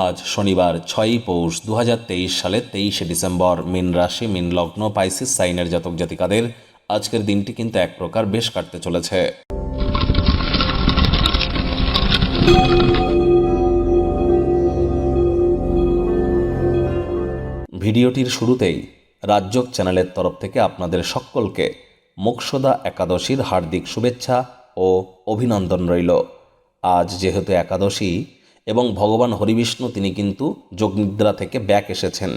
আজ শনিবার ছয়ই পৌষ দু সালে তেইশে ডিসেম্বর মিন রাশি, মিন লগ্ন, পাইসিস, সাইনের জাতক জাতিকাদের আজকের দিনটি কিন্তু এক প্রকার বেশ কাটতে চলেছে। ভিডিওটির শুরুতেই রাজ্যক চ্যানেলের তরফ থেকে আপনাদের সকলকে মোক্ষদা একাদশীর হার্দিক শুভেচ্ছা ও অভিনন্দন রইল। আজ যেহেতু একাদশী এবং ভগবান হরিবিষ্ণু তিনি কিন্তু যোগনিদ্রা থেকে ব্যাক এসেছেন।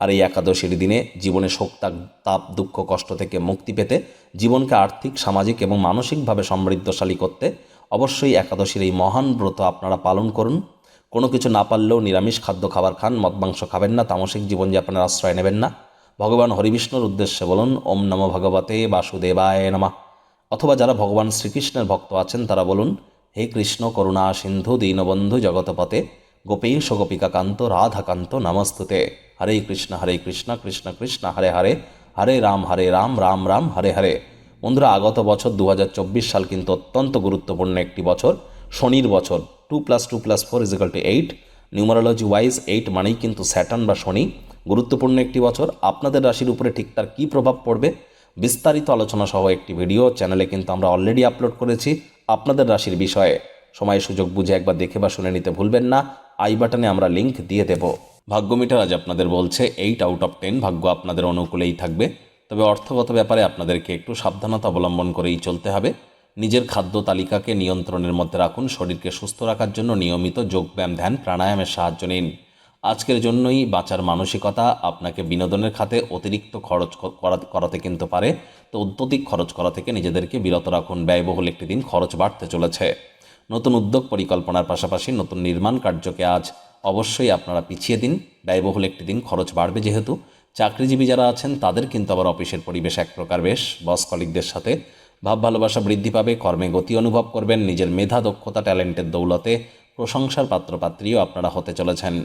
আর এই একাদশীর দিনে জীবনে শোক তাপ- দুঃখ, কষ্ট থেকে মুক্তি পেতে জীবনকে আর্থিক, সামাজিক এবং মানসিকভাবে সমৃদ্ধশালী করতে অবশ্যই একাদশীর এই মহান ব্রত আপনারা পালন করুন। কোনো কিছু না পারলেও নিরামিষ খাদ্য খাবার খান, মদ, মাংস খাবেন না, তামসিক জীবনযাপনের আশ্রয় নেবেন না। ভগবান হরিবিষ্ণুর উদ্দেশ্যে বলুন, ওম নম ভগবতে বাসুদেবায় নমঃ। অথবা যারা ভগবান শ্রীকৃষ্ণের ভক্ত আছেন তারা বলুন হে কৃষ্ণ করুণা সিন্ধু দীনবন্ধু জগতপতে গোপীশ গোপিকাকান্ত, রাধাকান্ত নমস্তুতে। হরে কৃষ্ণ হরে কৃষ্ণ কৃষ্ণ কৃষ্ণ, হরে হরে হরে রাম হরে রাম রাম রাম, হরে হরে। বন্ধুরা, আগত বছর দু হাজার চব্বিশ সাল কিন্তু অত্যন্ত গুরুত্বপূর্ণ একটি বছর, শনির বছর two plus two plus four equal to eight numerology wise eight মানেই কিন্তু স্যাটার্ন বা শনি। গুরুত্বপূর্ণ একটি বছর, আপনাদের রাশির উপরে ঠিক তার কী প্রভাব পড়বে, বিস্তারিত আলোচনা সহ একটি ভিডিও চ্যানেলে কিন্তু আমরা অলরেডি আপলোড করেছি। আপনাদের রাশির বিষয়ে। সময় সুযোগ বুঝে একবার দেখে বা শুনে নিতে ভুলবেন না। আই বাটনে আমরা লিংক দিয়ে দেব। ভাগ্যমিটার আজ আপনাদের বলছে এইট আউট অফ টেন ভাগ্য আপনাদের অনুকূলেই থাকবে। তবে অর্থগত ব্যাপারে আপনাদেরকে একটু সাবধানতা অবলম্বন করেই চলতে হবে। নিজের খাদ্য তালিকাকে নিয়ন্ত্রণের মধ্যে রাখুন। শরীরকে সুস্থ রাখার জন্য নিয়মিত যোগব্যায়াম, ধ্যান, প্রাণায়ামের সাহায্য নিন। আজকের জন্যই বাঁচার মানসিকতা আপনাকে বিনোদনের খাতে অতিরিক্ত খরচ করা- করাতে কিন্তু পারে। তো অত্যধিক খরচ করা থেকে নিজেদেরকে বিরত রাখুন। ব্যয়বহুল একটি দিন খরচ বাড়তে চলেছে। নতুন উদ্যোগ পরিকল্পনার পাশাপাশি নতুন নির্মাণ কার্যকে আজ অবশ্যই আপনারা পিছিয়ে দিন। ব্যয়বহুল একটি দিন খরচ বাড়বে যেহেতু। চাকরিজীবী যারা আছেন, তাদের কিন্তু আবার অফিসের পরিবেশ এক প্রকার বেশ। বস কলিকদের সাথে ভাব ভালোবাসা বৃদ্ধি পাবে, কর্মে গতি অনুভব করবেন, নিজের মেধা, দক্ষতা, ট্যালেন্টের দৌলতে প্রশংসার পাত্রপাত্রীও আপনারা হতে চলেছেন।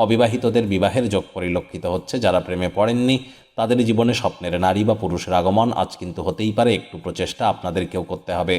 অবিবাহিতদের বিবাহের যোগ পরিলক্ষিত হচ্ছে। যারা প্রেমে পড়েননি, তাদের জীবনে স্বপ্নের নারী বা পুরুষের আগমন আজ কিন্তু হতেই পারে। একটু প্রচেষ্টা আপনাদেরকেও করতে হবে।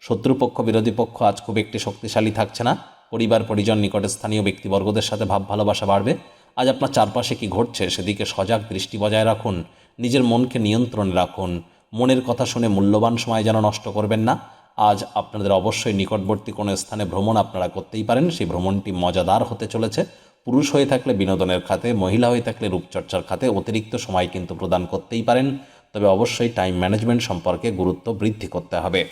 শত্রুপক্ষ, বিরোধী পক্ষ আজ খুব একটি শক্তিশালী থাকছে না। পরিবার, পরিজন, নিকটে স্থানীয় ব্যক্তিবর্গদের সাথে ভাব ভালোবাসা বাড়বে। আজ আপনার চারপাশে কি ঘটছে সেদিকে সজাগ দৃষ্টি বজায় রাখুন। নিজের মনকে নিয়ন্ত্রণে রাখুন। মনের কথা শুনে মূল্যবান সময় যেন নষ্ট করবেন না। আজ আপনাদের অবশ্যই নিকটবর্তী কোনো স্থানে ভ্রমণ আপনারা করতেই পারেন। সেই ভ্রমণটি মজাদার হতে চলেছে। পুরুষ হয়ে থাকলে বিনোদনের খাতে, মহিলা হয়ে থাকলে রূপচর্চার খাতে অতিরিক্ত সময় কিন্তু প্রদান করতেই পারেন। তবে অবশ্যই টাইম ম্যানেজমেন্ট সম্পর্কে গুরুত্ব বৃদ্ধি করতে হবে।